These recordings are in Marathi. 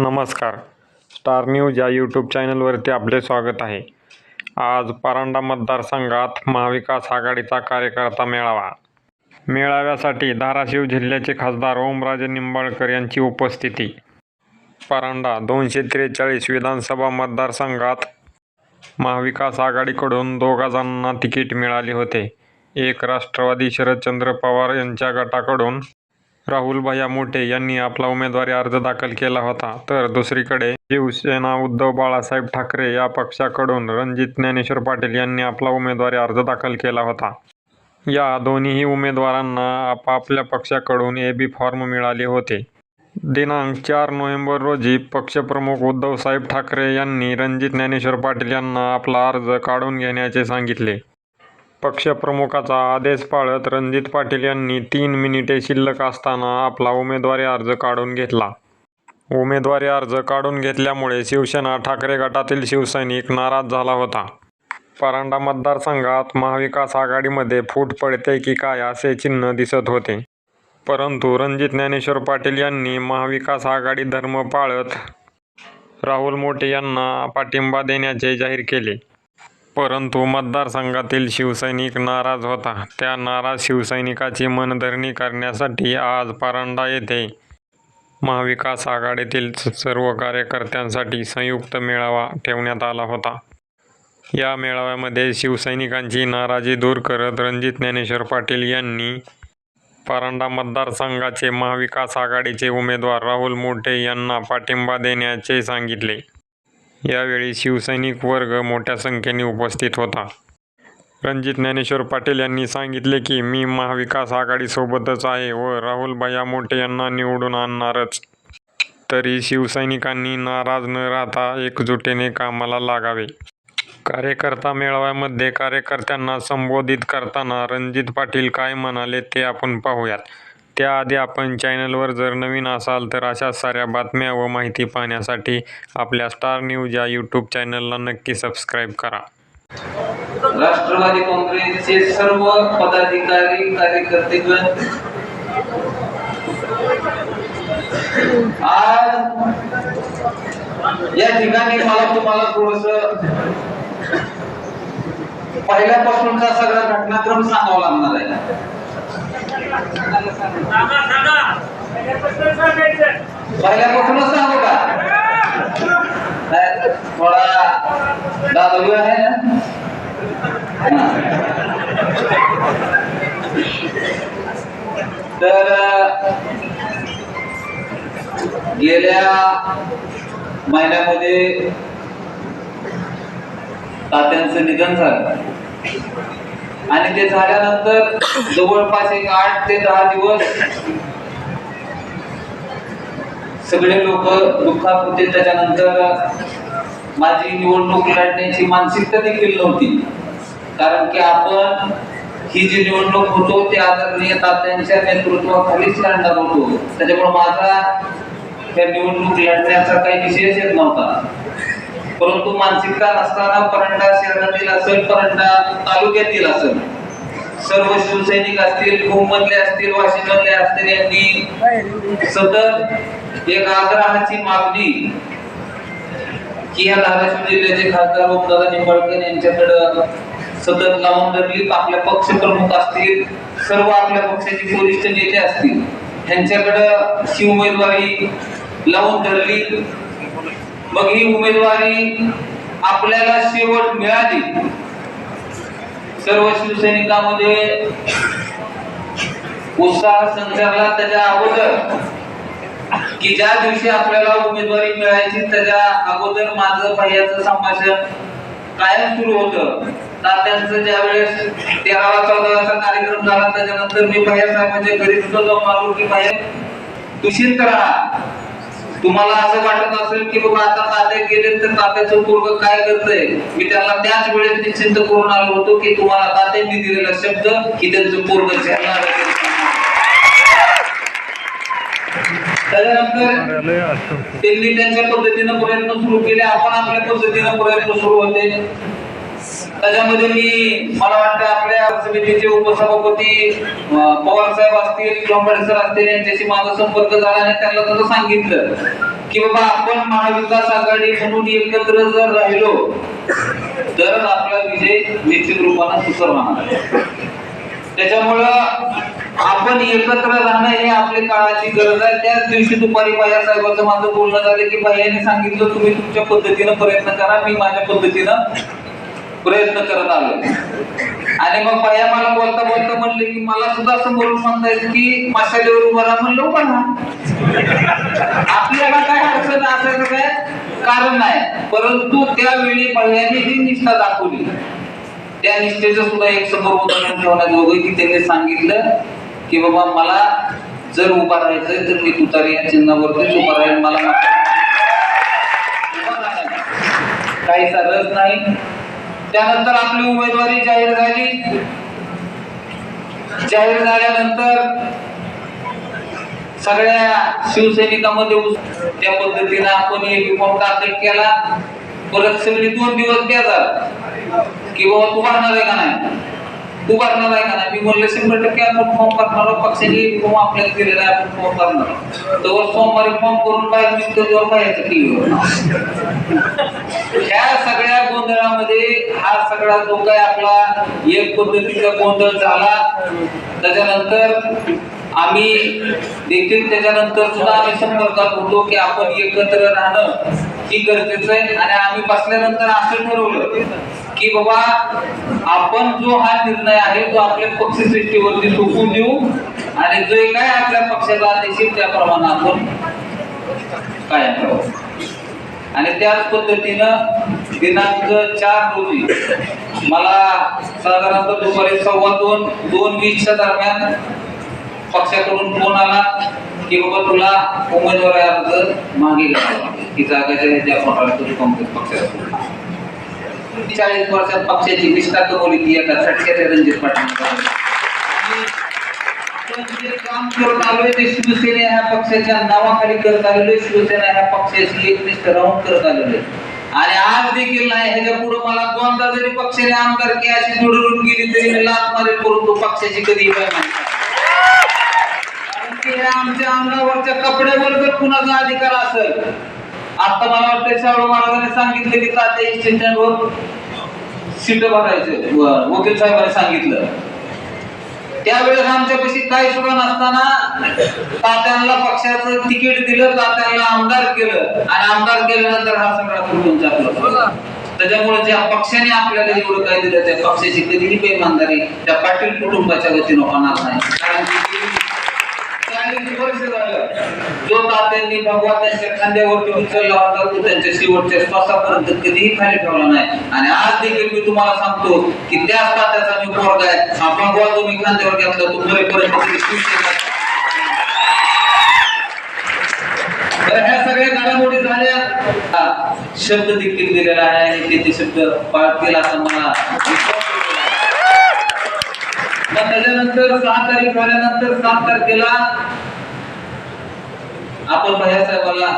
नमस्कार. स्टार न्यूज या यूट्यूब चॅनलवरती आपले स्वागत आहे. आज परांडा मतदारसंघात महाविकास आघाडीचा कार्यकर्ता मेळावा. मेळाव्यासाठी धाराशिव जिल्ह्याचे खासदार ओमराजे निंबाळकर यांची उपस्थिती. परांडा दोनशे त्रेचाळीस विधानसभा मतदारसंघात महाविकास आघाडीकडून दोघा जणांना तिकीट मिळाले होते. एक राष्ट्रवादी शरदचंद्र पवार यांच्या गटाकडून राहुल भैया मोठे यांनी आपला उमेदवारी अर्ज दाखल केला होता. तर दुसरीकडे शिवसेना उद्धव बाळासाहेब ठाकरे या पक्षाकडून रणजित ज्ञानेश्वर पाटील यांनी आपला उमेदवारी अर्ज दाखल केला होता. या दोन्हीही उमेदवारांना आपापल्या पक्षाकडून ए बी फॉर्म मिळाले होते. दिनांक चार नोव्हेंबर रोजी पक्षप्रमुख उद्धवसाहेब ठाकरे यांनी रणजित ज्ञानेश्वर पाटील यांना आपला अर्ज काढून घेण्याचे सांगितले. पक्षप्रमुखाचा आदेश पाळत रणजित पाटील यांनी तीन मिनिटे शिल्लक असताना आपला उमेदवारी अर्ज काढून घेतला. उमेदवारी अर्ज काढून घेतल्यामुळे शिवसेना ठाकरे गटातील शिवसैनिक नाराज झाला होता. परांडा मतदारसंघात महाविकास आघाडीमध्ये फूट पडते की काय असे चिन्ह दिसत होते. परंतु रणजित ज्ञानेश्वर पाटील यांनी महाविकास आघाडी धर्म पाळत राहुल मोटे यांना पाठिंबा देण्याचे जाहीर केले. परंतु मतदारसंघातील शिवसैनिक नाराज होता. त्या नाराज शिवसैनिकाची मनधरणी करण्यासाठी आज परांडा येथे महाविकास आघाडीतील सर्व कार्यकर्त्यांसाठी संयुक्त मेळावा ठेवण्यात आला होता. या मेळाव्यामध्ये शिवसैनिकांची नाराजी दूर करत रणजित ज्ञानेश्वर पाटील यांनी परांडा मतदारसंघाचे महाविकास आघाडीचे उमेदवार राहुल मोठे यांना पाठिंबा देण्याचे सांगितले. यावेळी शिवसैनिक वर्ग मोठ्या संख्येने उपस्थित होता. रणजित ज्ञानेश्वर पाटील यांनी सांगितले की मी महाविकास आघाडीसोबतच आहे व राहुल भैया मोठे यांना निवडून आणणारच. तरी शिवसैनिकांनी नाराज न राहता एकजुटीने कामाला लागावे. कार्यकर्ता मेळाव्यामध्ये कार्यकर्त्यांना संबोधित करताना रणजित पाटील काय म्हणाले ते आपण पाहूयात. त्याआधी आपण चॅनलवर जर नवीन असाल तर अशा साऱ्या बातम्या व माहिती पाहण्यासाठी आपल्या स्टार न्यूज या यूट्यूब चॅनलला नक्की सबस्क्राईब करा. राष्ट्रवादी काँग्रेसचे सर्व पदाधिकारी कार्यकर्ते आज या ठिकाणी मला तुम्हाला थोडस पहिल्यापासूनचा सगळा घटनाक्रम सांगावा लागणार आहे. पहिल्यापासूनच सांगू का? नाही, थोडा दादू आहे ना? तर गेल्या महिन्यामध्ये तात्यांचं निधन झालं. आणि ते झाल्यानंतर जवळपास एक आठ ते दहा दिवस सगळे लोक दुःखात होते. त्याच्यानंतर माझी निवडणूक लढण्याची मानसिकता देखील नव्हती. कारण की आपण ही जी निवडणूक होतो ते आदरणीय तात्यांच्या नेतृत्वाखालीच लढणार होतो. त्याच्यामुळे माझा त्या निवडणूक लढण्याचा काही विशेष येत नव्हता. परंतु मानसिकता नसताना परंडा शहरातील असेल परंडा तालुक्यातील असेल. सर्व शिवसैनिक असतील भूमधले असतील वाशिमधले असतील यांनी सतत एक आग्रहाची मागणी की या धाराशिव जिल्ह्याचे खासदार ओमदादा निंबाळकर यांच्याकडं सतत लावून धरली. आपल्या पक्षप्रमुख असतील सर्व आपल्या पक्षाचे वरिष्ठ नेते असतील यांच्याकडं शिव उमेदवारी लावून धरली. मग ही उमेदवारी आपल्याला शेवट मिळाली. सर्व शिवसैनिकांमध्ये उत्साह संचारला त्याच्या अगोदर. की ज्या दिवशी आपल्याला उमेदवारी मिळायची त्याच्या अगोदर माझं भैयाचं संभाषण कायम सुरू होतं. तात्यांचं ज्यावेळेस तेरावा चौदावाचा कार्यक्रम झाला त्याच्यानंतर मी भैया साहेबांच्या घरी सुद्धा जाऊन आलो की भैया दुषित राहा. तुम्हाला असं वाटत असेल की बाबा आता तात्या गेले तर तात्याचं पूर्व काय करतंय? मी त्याला त्याच वेळेस निश्चिंत करून आलो होतो की तुम्हाला तात्यांनी दिलेला शब्द की त्यांचं झेलणार आहे. त्याच्यानंतर त्यांनी त्यांच्या पद्धतीनं प्रयत्न सुरू केले. आपण आपल्या पद्धतीनं प्रयत्न सुरू होते. त्याच्यामध्ये मी मला वाटतं आपल्या समितीचे उपसभापती पवार साहेब असतील लोंबाडे सर असतील यांच्याशी माझा संपर्क झाला आणि त्यांना तसं सांगितलं की बाबा आपण महाविकास आघाडी म्हणून एकत्र जर राहिलो तर आपला विजय निश्चित रूपाने सुकर होणार आहे. त्याच्यामुळं आपण एकत्र राहणं हे आपल्या काळाची गरज आहे त्याच दिवशी दुपारी भैया साहेबांचं माझं बोलणं झालं की भैयाने सांगितलं तुम्ही तुमच्या पद्धतीनं प्रयत्न करा मी माझ्या पद्धतीनं प्रयत्न करत आलो. आणि मग बाया मला बोलता बोलता म्हणले की मला सुद्धा असं समोरून म्हणतायत की मसाल्यावर उभा राहा म्हणलं उभा राहा. आपल्याला काय अडचण असायचं काय? कारण नाही. परंतु त्यावेळी भैयाने ही निष्ठा दाखवली. त्या निष्ठेचं सुद्धा एक समोर उदाहरण ठेवण्यात वगैरे की त्यांनी सांगितलं की बाबा मला जर उभा राहायचंय तर मी तुतारी या चिन्हावरतीच उभा राहील मला काहीसा रस काही नाही. त्यानंतर आपली उमेदवारी जाहीर झाली. जाहीर झाल्यानंतर सगळ्या शिवसैनिकांमध्ये त्या पद्धतीनं आपण एक फॉर्म दाखल केला. परत सगळी दोन दिवस बेजार की बाबा तू भरणार आहे का नाही? तू भरणार आहे का नाही? मी म्हणलं शंभर टक्के आपण फॉर्म भरणार पक्षाने फॉर्म आपल्याला दिलेला आहे आपण फॉर्म भरणार तर सोमवारी फॉर्म करून बाहेर निघतो तेव्हा पाहिजे टीव्हीवर गोंधळामध्ये हा सगळा जो काय आपला. एक पद्धतीचा गोंधळ झाला. त्याच्यानंतर आम्ही देखील त्याच्यानंतर सुद्धा आम्ही संपर्कात होतो की आपण एकत्र राहणं ही गरजेचं आहे. आणि आम्ही बसल्यानंतर असं ठरवलं की बाबा आपण जो हा निर्णय आहे तो आपल्या पक्षश्रेष्ठीवरती सोपून देऊ. आणि जो काय आपल्या पक्षाचा आदेश येईल त्याप्रमाणे आपण कायम राहू. आणि त्याच पद्धतीनं दिनांक चार रोजी मला साधारणतः दुपारी सव्वा दोन दोन वीसच्या दरम्यान पक्षाकडून फोन आला की बाबा तुला उमेदवारी अर्ज मागे घ्यावा की जागाच्या ह्याच्या काँग्रेस चाळीस वर्षात पक्षाची निष्ठा कमवली ती एका सटक्याच्या रणजित पाटील काम करत आलोय ते शिवसेना ह्या पक्षाच्या नावाखाली करत आलेलो शिवसेना ह्या पक्षाशी एकनिष्ठ राहून करत आलेलो आहे. आणि आज देखील नाही ह्याच्या पुढे मला दोनदा जरी पक्षाने आमदारकी अशी जोडून गेली तरी मी लाच मारेल परंतु पक्षाची कधी आमच्या अंगावरच्या कपड्यावर जर कुणाचा अधिकार असेल आता मला वाटतं शाहू महाराजांनी सांगितलं की तात्या स्टेशनवर सीट भरायचे वकील साहेबांनी सांगितलं. त्यावेळेस आमच्यापाशी काही सुद्धा नसताना तात्यांना पक्षाचं तिकीट दिलं तात्यांना आमदार केलं. आणि आमदार केल्यानंतर हा सगळा कुटुंब आपला त्याच्यामुळे ज्या पक्षाने आपल्याला एवढं काय दिलं त्या पक्षाची कधीही बेमानदारी त्या पाटील कुटुंबाच्या वतीनं होणार नाही. कारण की गेली झालं. जो तात्यांनी भगवा त्यांच्या खांद्यावरती उचलला होता तो त्यांच्या शेवटच्या श्वासापर्यंत कधीही खाली ठेवला नाही. आणि आज देखील मी तुम्हाला सांगतो की त्याच तात्याचा मी पोरगा आहे हा भगवा जो मी खांद्यावर घेतला तो मरेपर्यंत तर ह्या सगळ्या घडामोडी झाल्या. शब्द देखील दिलेला आहे. आणि त्याचे शब्द पाळतील असं मला. त्याच्यानंतर सहा तारीख झाल्यानंतर सात तारखेला आपण भैया साहेबाला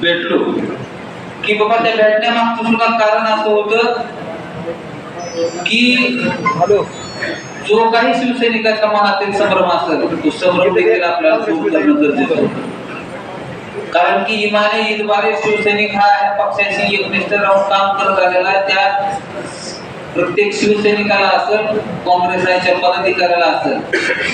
भेटलो. की बाबा त्या भेटण्यामागचं सुद्धा कारण असं होतं की जो काही शिवसैनिकाच्या मनातील संभ्रम असेल तो संभ्रम देखील आपल्याला दूर करणं गरजेचं होतं. कारण की इमाने ईदवारे शिवसैनिक हा या पक्षाशी एकनिष्ठ राहून काम करत आलेला त्या प्रत्येक शिवसैनिकाला असेल काँग्रेसच्या पदाधिकाऱ्याला असेल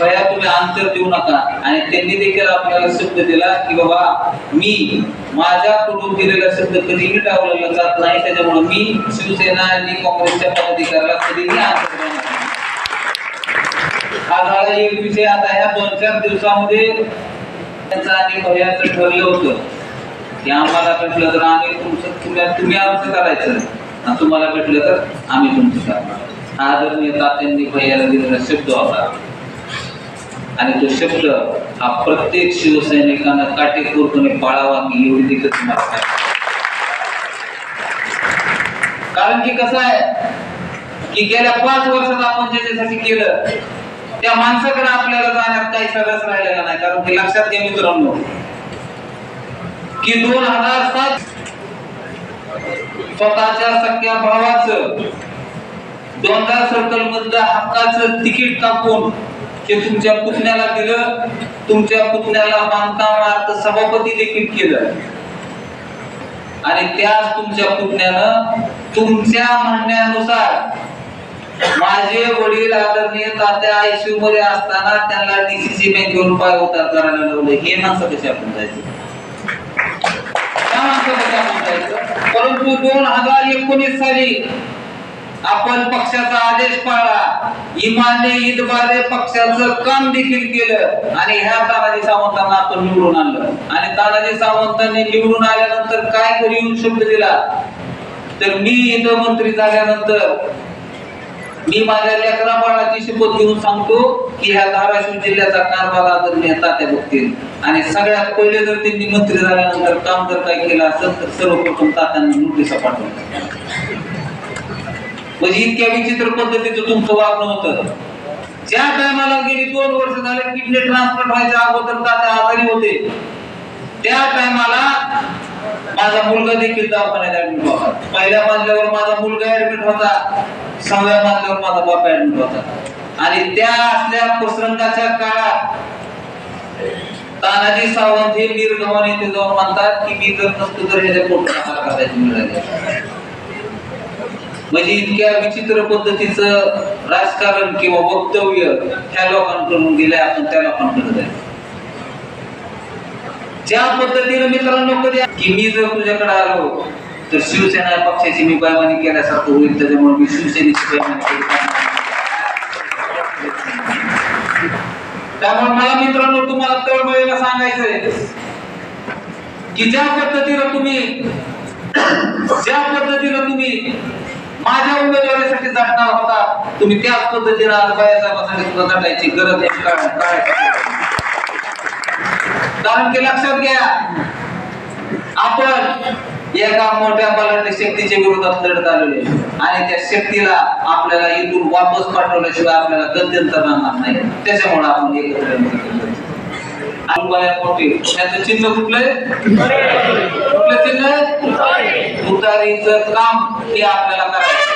भया तुम्ही अंतर देऊ नका. आणि त्यांनी देखील आपल्याला शब्द दिला की बाबा मी माझ्याकडून दिलेला शब्द कधीही डावलेला जात नाही. त्याच्यामुळे मी शिवसेना आणि काँग्रेसच्या पदाधिकाऱ्याला कधीही अंतर देणार हा झाला एक विषय आता ह्या दोन चार दिवसामध्ये त्यांचं आणि भयाचं ठरलं होतं. की आम्हाला भेटलं तर आम्ही तुमचं तुम्ही तुम्ही आमचं करायचं. तुम्हाला भेटलं तर आम्ही तुमचं करणार मी तात्यांनी भैयाला दिलेला शब्द होता आणि तो शब्द हा प्रत्येक शिवसैनिकांना काटेकोरपणे पाळावा मी एवढी देखील तुम्हाला कारण की कसं आहे की गेल्या पाच वर्षात आपण ज्याच्यासाठी केलं त्या माणसाकडे आपल्याला जाण्यात काही सरस राहिलेला नाही. कारण की लक्षात घ्या मित्रांनो की दोन हजार सात स्वतःच्या सख्या भावाचं दोनदा सर्कल मधलं हक्काचं तिकीट कापून ते तुमच्या पुतण्याला दिलं तुमच्या पुतण्याला बांधकाम अर्थ सभापती देखील केलं. आणि त्याच तुमच्या पुतण्यानं तुमच्या म्हणण्यानुसार माझे वडील आदरणीय तात्या आयसीयू मध्ये असताना त्यांना डीसीसी बँकेवरून पाय उतार करायला लावले. हे माणसं कसे आपण जायचं त्या माणसं कसे आपण जायचं परंतु दोन हजार एकोणीस साली आपण पक्षाचा आदेश पाळला. इमाने ईदबारे पक्षाचं काम देखील केलं आणि ह्या तानाजी सावंतांना आपण निवडून आणलं. आणि तानाजी सावंतांनी निवडून आल्यानंतर काय घरी येऊन शब्द दिला? तर मी इथं मंत्री झाल्यानंतर मी माझ्या लेकरा बाळाची शपथ घेऊन सांगतो की ह्या धाराशिव जिल्ह्याचा कारभार आदरणीय तात्या बघतील आणि सगळ्यात पहिले जर त्यांनी मंत्री झाल्यानंतर काम जर काही केलं असेल तर सर्वप्रथम तात्यांनी नोटीस पाठवलं म्हणजे इतक्या विचित्र पद्धतीचं तुमचं वागणं होतं. ज्या टायमाला गेली दोन वर्ष झाले किडनी ट्रान्सफर व्हायच्या अगोदर तात्या आजारी होते. त्या टायमाला माझा मुलगा देखील दवाखान्यात ऍडमिट होता. पहिल्या मजल्यावर माझा मुलगा ऍडमिट होता. सहाव्या मजल्यावर माझा बाप ऍडमिट होता. आणि त्या असल्या प्रसंगाच्या काळात तानाजी सावंत हे निर्गमन येथे जाऊन म्हणतात की मी जर नसतो तर ह्याच्या पोटाला हात मिळाली म्हणजे इतक्या विचित्र पद्धतीचं राजकारण किंवा वक्तव्य ह्या लोकांकडून गेल्या आपण त्या लोकांकडे जायचं ज्या पद्धतीने मित्रांनो कधी की मी जर तुझ्याकडे आलो तर शिवसेना पक्षाची मी बैमानी केल्यासारखं होईल. त्याच्यामुळे मी शिवसेनेची बैमानी केली त्यामुळे मला मित्रांनो तुम्हाला तळमळीला सांगायचंय की ज्या पद्धतीनं तुम्ही ज्या पद्धतीनं तुम्ही माझ्या उमेदवारीसाठी झटणार होता तुम्ही त्याच पद्धतीनं आज बाया साहेबांसाठी सुद्धा झटायची गरज आहे. कारण काय कारण की लक्षात घ्या. आपण एका मोठ्या बलाढ्य शक्तीच्या विरोधात लढत आलेलो आणि त्या शक्तीला आपल्याला इथून वापस पाठवल्याशिवाय आपल्याला गत्यंतर राहणार नाही. त्याच्यामुळे आपण एकत्र त्याचं चिन्ह कुठलंय? कुठलं चिन्ह उतारीच काम हे आपल्याला करायचं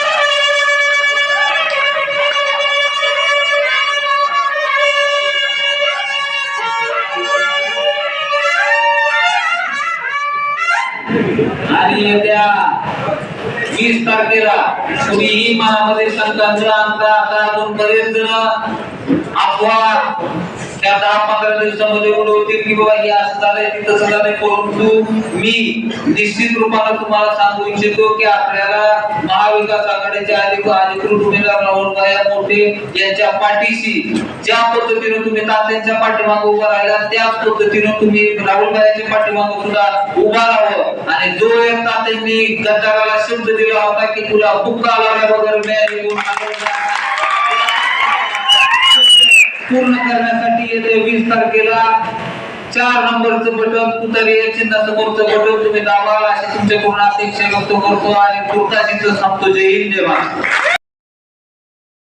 आणि येत्या वीस तारखेला कुणीही मनामध्ये शंका आमचा आता अजून बरेच जण अफवा त्या दहा पंधरा दिवसामध्ये उडवतील. की बाबा हे असं झालंय ते तसं झालंय. परंतु मी निश्चित रूपाने तुम्हाला सांगू इच्छितो की आपल्याला महाविकास आघाडीच्या अधिक अधिकृत उमेदवार राहुल भाया मोठे यांच्या पाठीशी ज्या पद्धतीने तुम्ही तात्यांच्या पाठीमागे उभा राहिला त्याच पद्धतीने तुम्ही राहुल भायाच्या पाठीमागे सुद्धा उभा राहावं. आणि जो एक तात्यांनी गद्दाराला शब्द दिला होता की तुला हुक्का लावल्या वगैरे मिळाली पूर्ण करण्यासाठी येते वीस तारखेला. चार नंबरचं बटन तुतारी या चिन्हासमोरचं बटन तुम्ही दाबा अशी तुमच्याकडून अपेक्षा व्यक्त करतो आणि तुर्ताशीच सांगतो जय हिंद जय महाराष्ट्र.